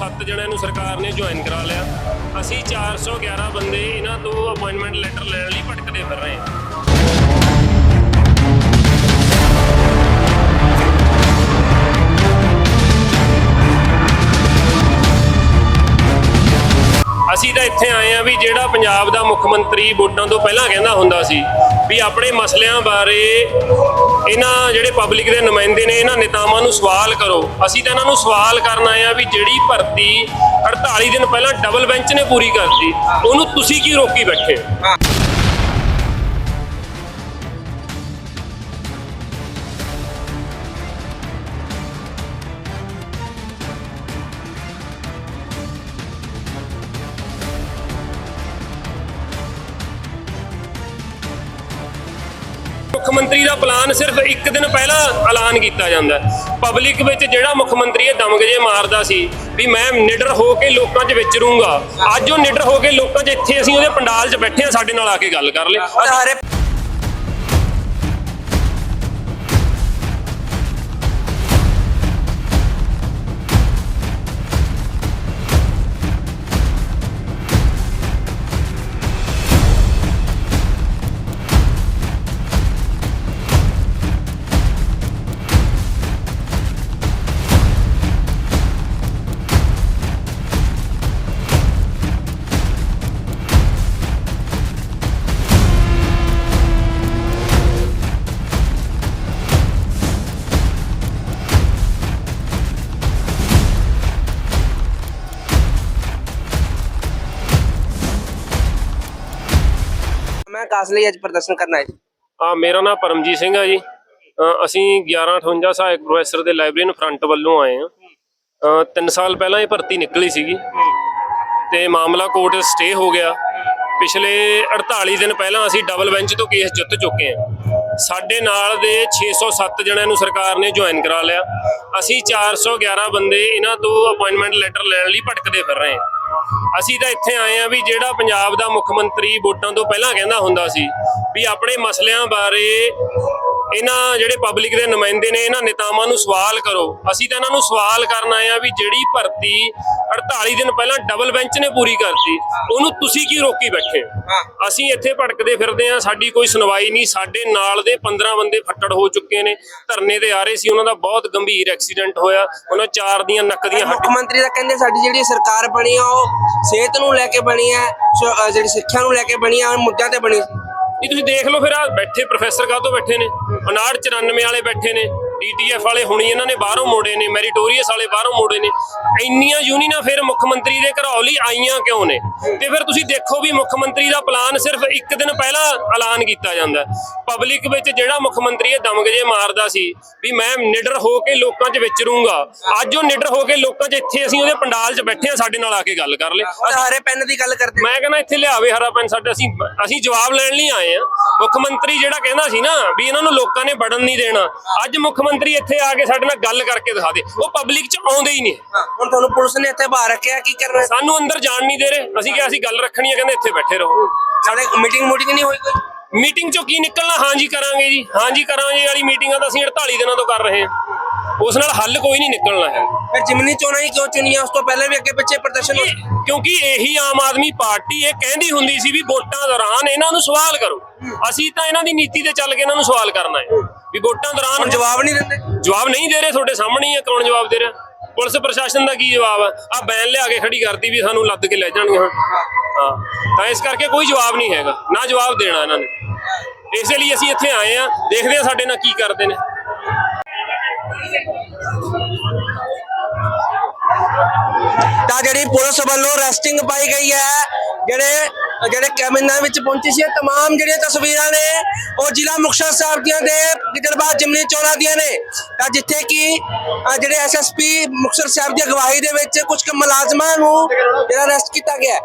ਸੱਤ ਜਣਿਆਂ ਨੂੰ ਸਰਕਾਰ ਨੇ ਜੁਆਇਨ ਕਰਾ ਲਿਆ। ਅਸੀਂ 411 ਬੰਦੇ ਇਹਨਾਂ ਤੋਂ ਅਪਾਇੰਟਮੈਂਟ ਲੈਟਰ ਲੈਣ ਲਈ ਭਟਕਦੇ ਫਿਰ ਰਹੇ ਹਾਂ। ਅਸੀਂ ਤਾਂ ਇੱਥੇ ਆਏ ਆ ਵੀ ਜਿਹੜਾ ਪੰਜਾਬ ਦਾ ਮੁੱਖ ਮੰਤਰੀ ਵੋਟਾਂ ਤੋਂ ਪਹਿਲਾਂ ਕਹਿੰਦਾ ਹੁੰਦਾ ਸੀ ਵੀ ਆਪਣੇ ਮਸਲਿਆਂ ਬਾਰੇ ਇਹਨਾਂ ਜਿਹੜੇ ਪਬਲਿਕ ਦੇ ਨੁਮਾਇੰਦੇ ਨੇ, ਇਹਨਾਂ ਨੇਤਾਵਾਂ ਨੂੰ ਸਵਾਲ ਕਰੋ। ਅਸੀਂ ਤਾਂ ਇਹਨਾਂ ਨੂੰ ਸਵਾਲ ਕਰਨ ਆਏ ਆ ਵੀ ਜਿਹੜੀ ਭਰਤੀ 48 ਦਿਨ ਪਹਿਲਾਂ ਡਬਲ ਬੈਂਚ ਨੇ ਪੂਰੀ ਕਰਤੀ, ਉਹਨੂੰ ਤੁਸੀਂ ਕੀ ਰੋਕੀ ਬੈਠੇ ਮੁੱਖ ਮੰਤਰੀ ਦਾ ਪਲਾਨ ਸਿਰਫ ਇੱਕ ਦਿਨ ਪਹਿਲਾਂ ਐਲਾਨ ਕੀਤਾ ਜਾਂਦਾ ਪਬਲਿਕ ਵਿੱਚ ਜਿਹੜਾ ਮੁੱਖ ਮੰਤਰੀ ਇਹ ਦਮਗ ਜੇ ਮਾਰਦਾ ਸੀ ਵੀ ਮੈਂ ਨਿਡਰ ਹੋ ਕੇ ਲੋਕਾਂ 'ਚ ਵਿਚਰੂੰਗਾ। ਅੱਜ ਉਹ ਨਿਡਰ ਹੋ ਕੇ ਲੋਕਾਂ 'ਚ ਇੱਥੇ ਅਸੀਂ ਉਹਦੇ ਪੰਡਾਲ 'ਚ ਬੈਠੇ ਆ ਸਾਡੇ ਨਾਲ ਆ ਕੇ ਗੱਲ ਕਰ ਲੈ। ਹਰੇ ਮੈਂ ਕਾਸ ਲਈ ਅੱਜ ਪ੍ਰਦਰਸ਼ਨ ਕਰਨਾ ਹੈ ਆ ਮੇਰਾ ਨਾਮ ਪਰਮਜੀਤ ਸਿੰਘ ਆ ਜੀ। ਅ, ਅਸੀਂ 1158 ਸਹਾਇਕ ਪ੍ਰੋਫੈਸਰ ਦੇ ਲਾਇਬ੍ਰੇਰੀਅਨ ਫਰੰਟ ਵੱਲੋਂ ਆਏ ਆ 3 ਸਾਲ ਪਹਿਲਾਂ ਇਹ ਭਰਤੀ ਨਿਕਲੀ ਸੀਗੀ। ਤੇ ਮਾਮਲਾ ਕੋਰਟ ਸਟੇ ਹੋ ਗਿਆ। ਪਿਛਲੇ 48 ਦਿਨ ਪਹਿਲਾਂ ਅਸੀਂ ਡਬਲ ਬੈਂਚ ਤੋਂ ਕੇਸ ਜਿੱਤ ਚੁੱਕੇ ਹਾਂ। ਸਾਡੇ ਨਾਲ ਦੇ 607 ਜਣਿਆਂ ਨੂੰ ਸਰਕਾਰ ਨੇ ਜੁਆਇਨ ਕਰਾ ਲਿਆ। ਅਸੀਂ 411 ਬੰਦੇ ਇਹਨਾਂ ਤੋਂ ਅਪਾਇੰਟਮੈਂਟ ਲੈਟਰ ਲੈਣ ਲਈ ਭਟਕਦੇ ਫਿਰ ਰਹੇ ਹਾਂ। ਅਸੀਂ ਤਾਂ ਇੱਥੇ ਆਏ ਆ ਵੀ ਜਿਹੜਾ ਪੰਜਾਬ ਦਾ ਮੁੱਖ ਮੰਤਰੀ ਵੋਟਾਂ ਤੋਂ ਪਹਿਲਾਂ ਕਹਿੰਦਾ ਹੁੰਦਾ ਸੀ ਵੀ ਆਪਣੇ ਮਸਲਿਆਂ ਬਾਰੇ ਇਹਨਾਂ ਜਿਹੜੇ ਪਬਲਿਕ ਦੇ ਨੁਮਾਇੰਦੇ ਨੇ ਇਹਨਾਂ ਨੇਤਾਵਾਂ ਨੂੰ ਸਵਾਲ ਕਰੋ। ਅਸੀਂ ਤਾਂ ਇਹਨਾਂ ਨੂੰ ਸਵਾਲ ਕਰਨ ਆਏ ਆ ਵੀ ਜਿਹੜੀ ਭਰਤੀ 48 ਦਿਨ ਪਹਿਲਾਂ ਡਬਲ ਬੈਂਚ ਨੇ ਪੂਰੀ ਕਰਤੀ ਉਹਨੂੰ ਤੁਸੀਂ ਕੀ ਰੋਕੀ ਬੈਠੇ? ਅਸੀਂ ਇੱਥੇ ਭਟਕਦੇ ਫਿਰਦੇ ਆ ਸਾਡੀ ਕੋਈ ਸੁਣਵਾਈ ਨਹੀਂ ਸਾਡੇ ਨਾਲ ਦੇ 15 ਬੰਦੇ ਫੱਟੜ ਹੋ ਚੁੱਕੇ ਨੇ ਧਰਨੇ ਤੇ ਆ ਰਹੇ ਸੀ ਉਹਨਾਂ ਦਾ ਬਹੁਤ ਗੰਭੀਰ ਐਕਸੀਡੈਂਟ ਹੋਇਆ ਉਹਨਾਂ ਚਾਰ ਦੀਆਂ ਨੱਕ ਦੀਆਂ ਮੁੱਖ ਮੰਤਰੀ ਦਾ ਕਹਿੰਦੇ ਸਾਡੀ ਜਿਹੜੀ ਸਰਕਾਰ ਬਣੀ ਆ ਉਹ ਸਿਹਤ ਨੂੰ ਲੈ ਕੇ ਬਣੀ ਅ, ਜਿਹੜੀ ਸਿੱਖਿਆ ਨੂੰ ਲੈ ਕੇ ਬਣੀ ਆ ਮੁੱਦਿਆਂ ਤੇ ਬਣੀ। ਸੀ ਇਹ ਤੁਸੀਂ ਦੇਖ ਲਓ ਫਿਰ ਆ ਬੈਠੇ ਪ੍ਰੋਫੈਸਰ ਕਾਹ ਤੋਂ ਬੈਠੇ ਨੇ? 59 ਵਾਲੇ ਬੈਠੇ ਨੇ। ਡੀਟੀਐਫ ਵਾਲੇ ਹੁਣੀ ਇਹਨਾਂ ਨੇ ਬਾਹਰੋਂ ਮੋੜੇ ਨੇ ਮੈਰੀਟੋਰੀਅਸ ਵਾਲੇ ਬਾਹਰੋਂ ਮੋੜੇ ਨੇ। ਇੰਨੀਆਂ ਯੂਨੀਅਨਾਂ ਫਿਰ ਮੁੱਖ ਮੰਤਰੀ ਦੇ ਘਰੌ ਲਈ ਆਈਆਂ ਕਿਉਂ ਨੇ? ਤੇ ਫਿਰ ਤੁਸੀਂ ਦੇਖੋ ਵੀ ਮੁੱਖ ਮੰਤਰੀ ਦਾ ਪਲਾਨ ਸਿਰਫ ਇੱਕ ਦਿਨ ਪਹਿਲਾਂ ਐਲਾਨ ਕੀਤਾ ਜਾਂਦਾ। ਪਬਲਿਕ ਵਿੱਚ ਜਿਹੜਾ ਮੁੱਖ ਮੰਤਰੀ ਇਹ ਦਮਗਜੇ ਮਾਰਦਾ ਸੀ ਵੀ ਮੈਂ ਨਿਡਰ ਹੋ ਕੇ ਲੋਕਾਂ 'ਚ ਵਿਚਰੂੰਗਾ ਅੱਜ ਉਹ ਨਿਡਰ ਹੋ ਕੇ ਲੋਕਾਂ 'ਚ ਇੱਥੇ ਅਸੀਂ ਉਹਦੇ ਪੰਡਾਲ 'ਚ ਬੈਠੇ ਆ ਸਾਡੇ ਨਾਲ ਆ ਕੇ ਗੱਲ ਕਰ ਲੈ। ਹਰੇ ਪੈਨ ਦੀ ਗੱਲ ਕਰਦੇ ਮੈਂ ਕਹਿੰਦਾ ਇੱਥੇ ਲਿਆਵੇ ਹਰਾ ਪੈਨ ਸਾਡੇ ਅਸੀਂ ਅਸੀਂ ਜਵਾਬ ਲੈਣ ਲਈ ਆਏ ਆ ਮੁੱਖ ਮੰਤਰੀ ਜਿਹੜਾ ਕਹਿੰਦਾ ਸੀ ਨਾ ਵੀ ਇਹਨਾਂ ਨੂੰ ਲੋਕਾਂ ਨੇ ਵੜਨ ਨਹੀਂ ਦੇਣਾ। ਅੱਜ ਮੁੱਖ ਮੰਤਰੀ ਇੱਥੇ ਆ ਕੇ ਸਾਡੇ ਨਾਲ ਗੱਲ ਕਰਕੇ ਦਿਖਾ ਦੇ। ਉਹ ਪਬਲਿਕ 'ਚ ਆਉਂਦੇ ਹੀ ਨਹੀਂ। ਹੁਣ ਤੁਹਾਨੂੰ ਪੁਲਿਸ ਨੇ ਇੱਥੇ ਬਾਹਰ ਰੱਖਿਆ ਕੀ ਕਰਨਾ? ਸਾਨੂੰ ਅੰਦਰ ਜਾਣ ਨਹੀਂ ਦੇ ਰਹੇ। ਅਸੀਂ ਕਿਹਾ ਅਸੀਂ ਗੱਲ ਰੱਖਣੀ ਹੈ ਕਹਿੰਦੇ ਇੱਥੇ ਬੈਠੇ ਰਹੋ। ਸਾਡੇ ਮੀਟਿੰਗ ਮੂਟਿੰਗ ਨਹੀਂ ਹੋਈ ਕੋਈ? ਮੀਟਿੰਗ 'ਚੋਂ ਕੀ ਨਿਕਲਣਾ? ਹਾਂਜੀ ਕਰਾਂਗੇ ਜੀ। ਹਾਂਜੀ ਕਰਾਂਗੇ ਵਾਲੀ ਮੀਟਿੰਗਾਂ ਤਾਂ ਅਸੀਂ 48 ਦਿਨਾਂ ਤੋਂ ਕਰ ਰਹੇ ਹਾਂ। ਉਸ ਨਾਲ ਹੱਲ ਕੋਈ ਨਹੀਂ ਨਿਕਲਣਾ ਹੈ। ਫਿਰ ਜਿਮਨੀ ਚੋਣਾਂ ਹੀ ਕਿਉਂ ਚੁਣੀਆਂ? ਉਸ ਤੋਂ ਪਹਿਲੇ ਵੀ ਅੱਗੇ ਪਿੱਛੇ ਪ੍ਰਦਰਸ਼ਨ ਹੋਏ ਕਿਉਂਕਿ ਇਹੀ ਆਮ ਆਦਮੀ ਪਾਰਟੀ ਇਹ ਕਹਿੰਦੀ ਹੁੰਦੀ ਸੀ ਵੀ ਵੋਟਾਂ ਦੌਰਾਨ ਇਹਨਾਂ ਨੂੰ ਸਵਾਲ ਕਰੋ। ਅਸੀਂ ਤਾਂ ਇਹਨਾਂ ਦੀ ਨੀਤੀ ਤੇ ਚੱਲ ਕੇ ਇਹਨਾਂ ਨੂੰ ਸਵਾਲ ਕਰਨਾ ਹੈ। ਵੀ ਵੋਟਾਂ ਦੌਰਾਨ ਜਵਾਬ ਨਹੀਂ ਦਿੰਦੇ? ਜਵਾਬ ਨਹੀਂ ਦੇ ਰਹੇ ਤੁਹਾਡੇ ਸਾਹਮਣੇ ਹੀ ਹੈ ਕੌਣ ਜਵਾਬ ਦੇ ਰਿਹਾ? ਪੁਲਿਸ ਪ੍ਰਸ਼ਾਸਨ ਦਾ ਕੀ ਜਵਾਬ ਹੈ ਆ ਬੈਨ ਲਿਆ ਕੇ ਖੜੀ ਕਰਤੀ ਵੀ ਸਾਨੂੰ ਲੱਦ ਕੇ ਲੈ ਜਾਣਗੇ ਹਾਂ। ਤਾਂ ਇਸ ਕਰਕੇ ਕੋਈ ਜਵਾਬ ਨਹੀਂ ਹੈਗਾ। ਨਾ ਜਵਾਬ ਦੇਣਾ ਇਹਨਾਂ ਨੇ। ਇਸੇ ਲਈ ਅਸੀਂ ਇੱਥੇ ਆਏ ਆ। ਦੇਖਦੇ ਆ ਸਾਡੇ ਨਾਲ ਕੀ ਕਰਦੇ ਨੇ। ਤਾਂ ਜਿਹੜੀ ਪੁਲਿਸ ਵੱਲੋਂ ਰੈਸਟਿੰਗ ਪਾਈ ਗਈ ਹੈ ਜਿਹੜੇ ਜਿਹੜੇ ਕੈਮਿਨਾਂ ਵਿੱਚ ਪਹੁੰਚੀ ਸੀ ਇਹ तमाम ਜਿਹੜੀਆਂ ਤਸਵੀਰਾਂ ਨੇ ਉਹ ਜ਼ਿਲ੍ਹਾ ਮੁਕਤਸਰ ਸਾਹਿਬ ਦੀਆਂ ਦੇ ਗਿੱਦੜਬਾਹ ਜਿਮਨੀ ਚੋਣਾਂ ਦੀਆਂ ਨੇ ਤਾਂ ਜਿੱਥੇ ਕਿ ਅ, ਜਿਹੜੇ ਐਸਐਸਪੀ ਮੁਕਤਸਰ ਸਾਹਿਬ ਦੀ ਅਗਵਾਈ ਦੇ ਵਿੱਚ ਕੁਝ ਕੁ ਮੁਲਾਜ਼ਮਾਂ ਨੂੰ ਜਿਹੜਾ ਅਰੈਸਟ ਕੀਤਾ ਗਿਆ ਹੈ